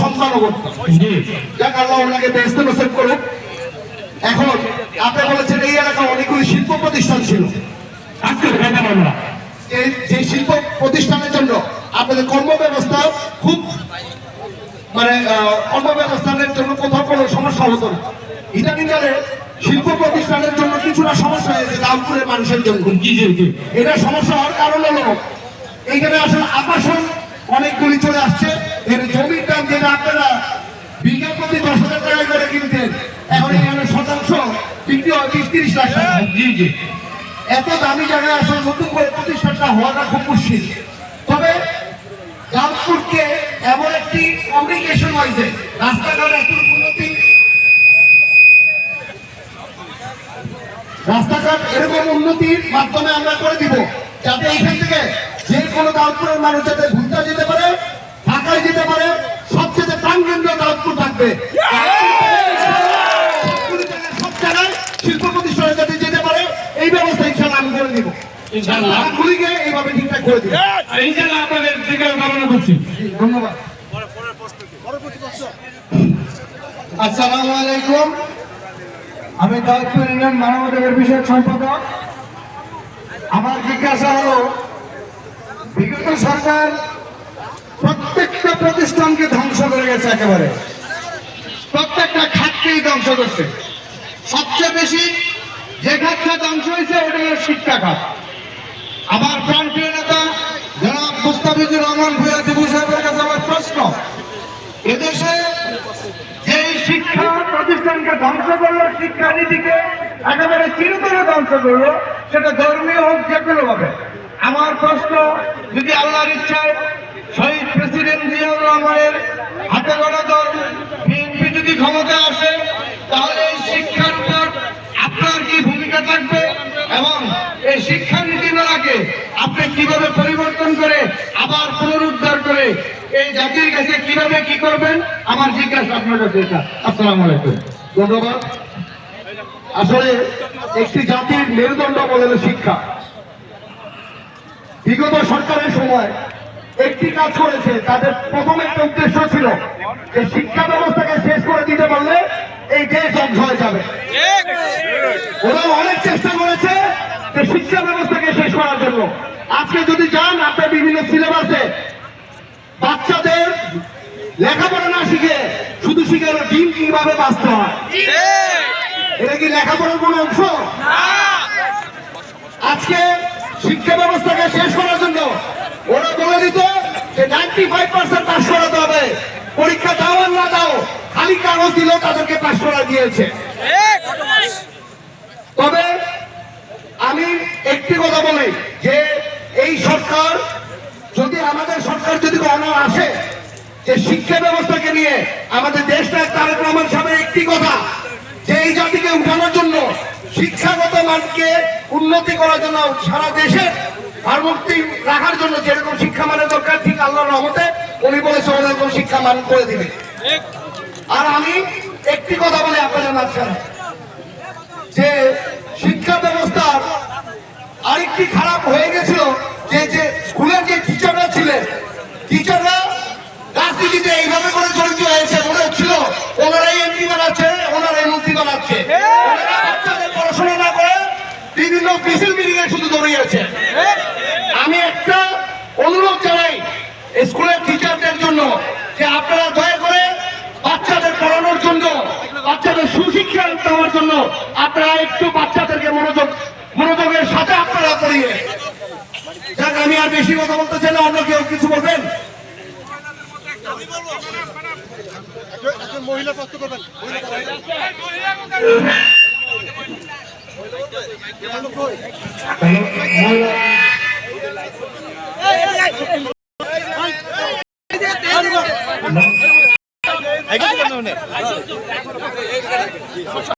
সম্মানও করতাম যাক আল্লাহ ওনাকে বেহেস্তে নসিব করুক। এখন আপনি বলেছেন এই এলাকায় অনেকগুলি শিল্প প্রতিষ্ঠান ছিল। যে শিল্প প্রতিষ্ঠানের জন্য আপনাদের কর্ম ব্যবস্থা খুব মানে কর্ম ব্যবস্থানের জন্য কোথাও কোনো সমস্যা হতো না। ইদানিং কালে শিল্প প্রতিষ্ঠানের জন্য কিছুটা সমস্যা হয়েছে রামপুরের মানুষের জন্য। এটা সমস্যা হওয়ার কারণ হলো এইখানে আসলে আবাসন অনেকগুলি চলে আসছে। এর জমির দাম যেটা আপনারা বিঘা প্রতি দশ হাজার টাকা করে কিনতেন এখন এখানে শতাংশ বিক্রি হয় বিশ তিরিশ লাখ টাকা। জি জি। এত দামি জায়গায় আসলে নতুন করে প্রতিষ্ঠানটা হওয়াটা খুব মুশকিল। তবে রামপুরকে এমন একটি কমিউনিকেশন হয়েছে রাস্তাঘাট এত উন্নতি। রাস্তাঘাট এরকম উন্নতির মাধ্যমে আমরা করে দিব যাতে এখান থেকে যে কোনো দাউদপুরের মানুষ যাতে ভুলতা যেতে পারে ঢাকায় যেতে পারে। সবচেয়ে প্রাণকেন্দ্র দাউদপুর থাকবে। সব জায়গায় শিল্প প্রতিষ্ঠানে যাতে যেতে পারে এই ব্যবস্থা ইনশাল্লাহ আমি করে দিব। ইনশাআল্লাহ। গুলিকে এইভাবে ঠিকঠাক করে দিব আর আপনাদের দিকে কামনা করছি। ধন্যবাদ। আসসালামু আলাইকুম আমি দাউদপুর ইউনিয়ন মানবাধিকার বিষয়ক সম্পাদক। আমার জিজ্ঞাসা হলো বিগত সরকার প্রত্যেকটা প্রতিষ্ঠানকে ধ্বংস করে গেছে একেবারে। প্রত্যেকটা খাতকেই ধ্বংস করছে। সবচেয়ে বেশি যে খাতটা ধ্বংস হয়েছে ওটা হলো শিক্ষা খাত আমার প্রাণপ্রিয় নেতা জনাব মুস্তাফিজুর রহমান ভূয়া দিবু সাহেবের কাছে আমার প্রশ্ন, এদেশে যে শিক্ষা প্রতিষ্ঠানকে ধ্বংস করল, শিক্ষানীতিকে একেবারে চিরতরে ধ্বংস করল, সেটা ধর্মীয় হোক যে কোনো ভাবে। আমার প্রশ্ন, যদি আল্লাহর ইচ্ছায় শহীদ প্রেসিডেন্ট জিয়াউর রহমানের হাতে গড়া দল বিএনপি যদি ক্ষমতায় আসে, তাহলে এই শিক্ষার উপর আপনার কি ভূমিকা থাকবে? এবং এই শিক্ষানীতি মেলাকে আপনি কীভাবে পরিবর্তন করে আবার পুনরুদ্ধার করে এই জাতির কাছে কীভাবে কি করবেন? আমার জিজ্ঞাসা আপনার কাছে এটা। আসসালামু আলাইকুম। ধন্যবাদ। আসলে একটি জাতির মেরুদণ্ড বলে শিক্ষা। বিগত সরকারের সময় একটি কাজ করেছে তাদের প্রথম একটা উদ্দেশ্য ছিল যে শিক্ষা ব্যবস্থাকে শেষ করে দিতে পারলে এই দেশ ধ্বংস হয়ে যাবে। ওরা অনেক চেষ্টা করেছে যে শিক্ষা ব্যবস্থাকে শেষ করার জন্য। আজকে যদি যান আপনার বিভিন্ন সিলেবাসে বাচ্চাদের লেখাপড়া না শিখে শুধু শিখে ডিম কীভাবে বাঁচতে হয়? এটা কি লেখাপড়ার কোনো অংশ? আজকে শিক্ষা ব্যবস্থাকে শেষ করার জন্য ওরা বলে দিত পরীক্ষা দাও আর না দাও, খালি কাগজ দিল, তাদেরকে পাস করা দিয়েছে। তবে আমি একটি কথা বলি, যে এই সরকার, যদি আমাদের সরকার যদি কখনো আসে, যে শিক্ষা ব্যবস্থাকে নিয়ে আমাদের দেশটা তারেক রহমান সাহেবের একটি কথা, যে এই জাতিকে উঠানোর জন্য শিক্ষাগত মানকে উন্নতি করার জন্য সারা দেশে ভারমুক্তি রাখার জন্য যেরকম শিক্ষা মানের দরকার, ঠিক আল্লাহর রহমতে উনি বলেছে ওরকম শিক্ষা মান করে দিবে। আর আমি একটি কথা বলে আপনাদের মাঝখানে, যে শিক্ষা ব্যবস্থার আরেকটি খারাপ হয়ে গেছিল, যে যে স্কুলের যে টিচাররা ছিলেন টিচাররা রাজনীতিতে এইভাবে করে জড়িত বিভিন্ন মিছিল মিটিং এর শুধু দৌড়িয়ে আছে। আমি একটা অনুরোধ জানাই স্কুলের টিচারদের জন্য যে আপনারা দয়া করে বাচ্চাদের পড়ানোর জন্য বাচ্চাদের সুশিক্ষা দেওয়ার জন্য আপনারা একটু বাচ্চাদেরকে মনোযোগ মনোযোগের সাথে আপনারা পড়িয়ে যাক আমি আর বেশি কথা বলতে চাই না অন্য কেউ কিছু বলবেন? মহিলা করবেন। আইগা কেন নে